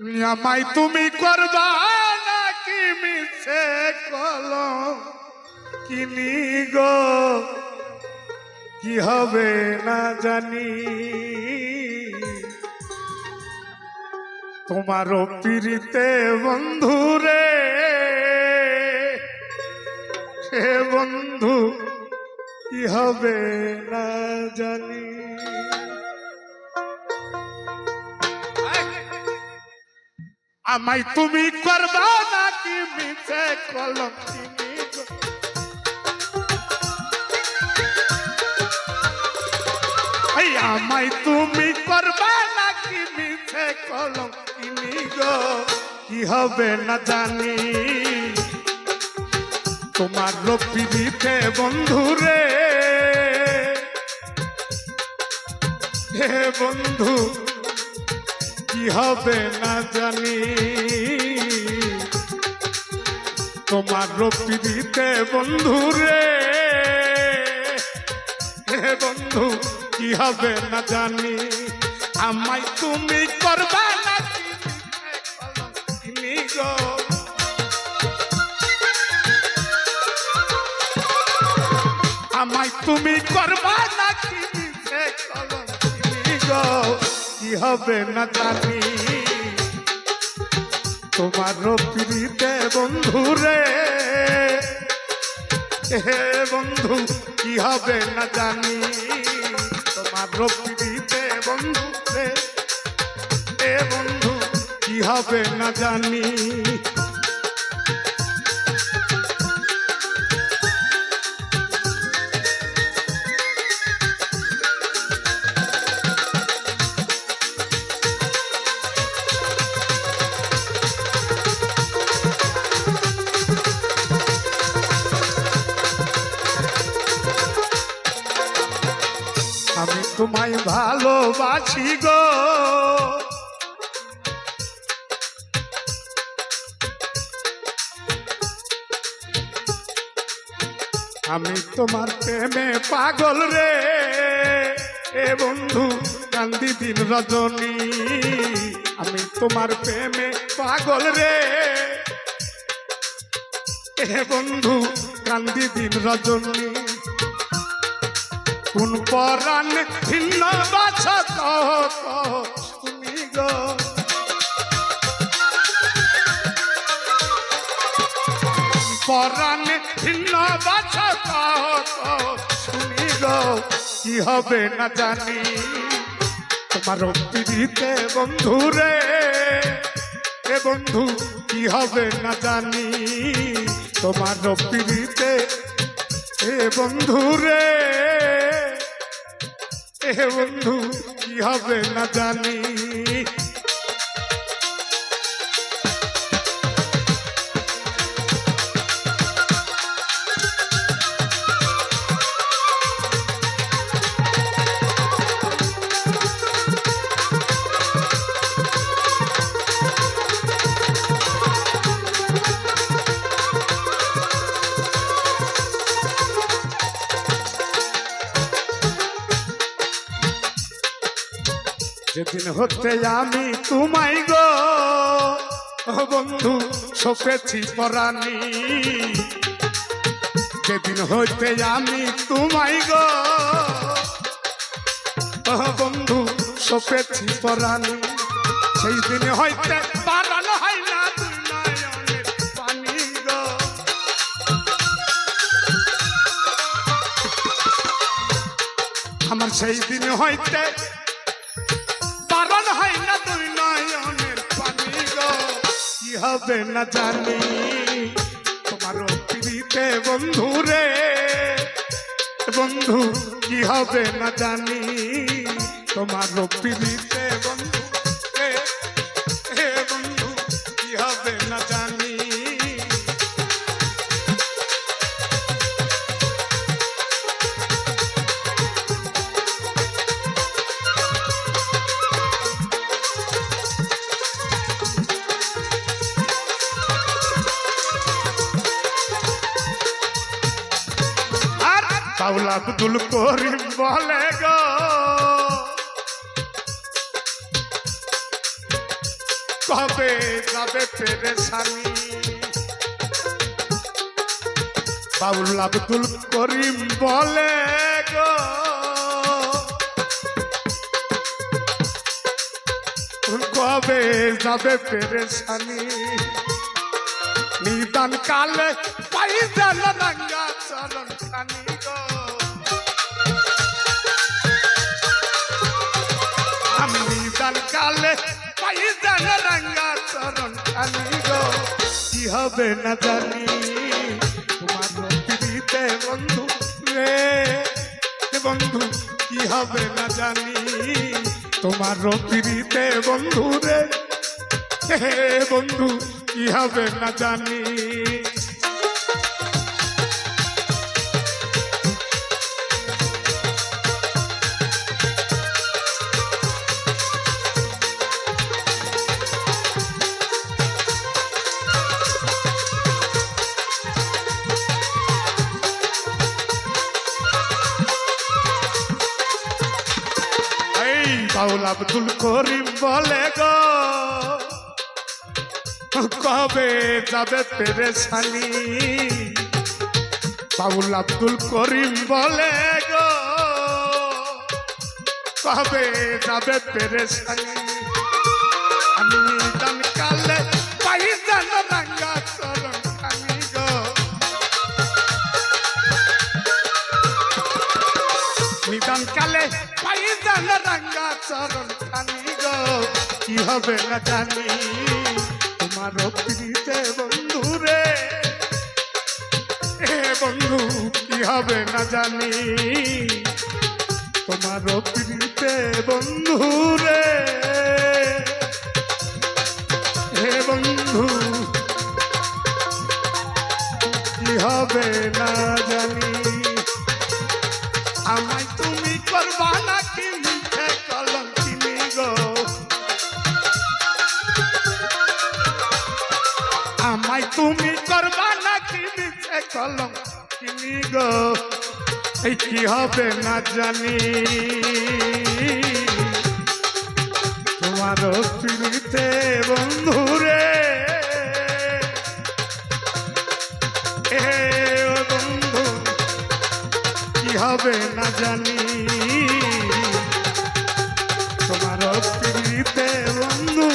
আমায় তুমি করবা নাকি মিছে কলম? কিনি গো কি হবে না জানি। তোমারও বন্ধু রে, সে বন্ধু কি হবে না জানি। আমায় তুমি করবা নাকি মিছে কলম আমায় তুমি করবা নাকি মিছে কলম কিনি গো? কি হবে না জানি। তোমার রপিদিতে বন্ধু রে। হে বন্ধু। হবে না জানি। তোমার রপিদিতে বন্ধু রে। বন্ধু, কি হবে না জানি। আমায় তুমি করবা গো। আমায় তুমি করবা নাকি কি হবে না জানি। তোমার প্রীতে বন্ধু রে। হে বন্ধু, কি হবে না জানি। তোমার প্রীতে বন্ধু রে। হে বন্ধু, কি হবে না জানি। তোমায় ভালোবাসি গো। আমি তোমার প্রেমে পাগল রে। এ বন্ধু কান্দি দিন রজনী, আমি তোমার প্রেমে পাগল রে। এ বন্ধু কান্দি দিন রজনী কোন পরাণ, ভিন্ন বাছ তুমি গো। পরাণ, ভিন্ন বাছ শুনি গো। কি হবে না জানি। তোমার পিড়িতে বন্ধু রে। এ বন্ধু, কি হবে না জানি। তোমার পিড়িতে এ বন্ধু রে। এ বন্ধু কি হবে না জানি। যেদিন হতে আমি তোমায় গো। বন্ধু, সপেছি পরাণী। যেদিন হইতে আমি তোমায় গো। বন্ধু, সপেছি পরাণী। সেই দিন হইতে পারানো হয় না আমার সেই দিন হইতে হবে না জানি। তোমার পিড়িতে বন্ধু রে, বন্ধু, কি হবে না জানি? তোমার পিড়িতে বন্ধু বাউল আব্দুল করিম বলে গো। কবে যাবে পেরেশানি? বাবুল আব্দুল করিম বলে গো। কবে যাবে পেরেশানি? নিদান কালে পাই জান রাঙ্গা চরণ খানি কালে পাই জান রাঙ্গা চরণ গো কি হবে না জানি, তোমার প্রীতিতে বন্ধু রে। বন্ধু, কি হবে না জানি, তোমার প্রীতিতে বন্ধু রে। হে বন্ধু, কি হবে না জানি। আব্দুল করিম বলে গো, কবে যাবে পেরেশানি? বাবুল আব্দুল করিম বলে গো, কবে যাবে পেরেশানি? আমি চরণ খানি গো। কি হবে না জানি, তোমার প্রীতে বন্ধু রে। এ বন্ধু, কি হবে না জানি, তোমার প্রীতে বন্ধু রে। তুমি করবা নাকি মিঠে কলম কিনি গো? এই কি হবে না জানি। তোমার পিড়িতে বন্ধুরে। এ বন্ধু, কি হবে না জানি। তোমার পিড়িতে বন্ধু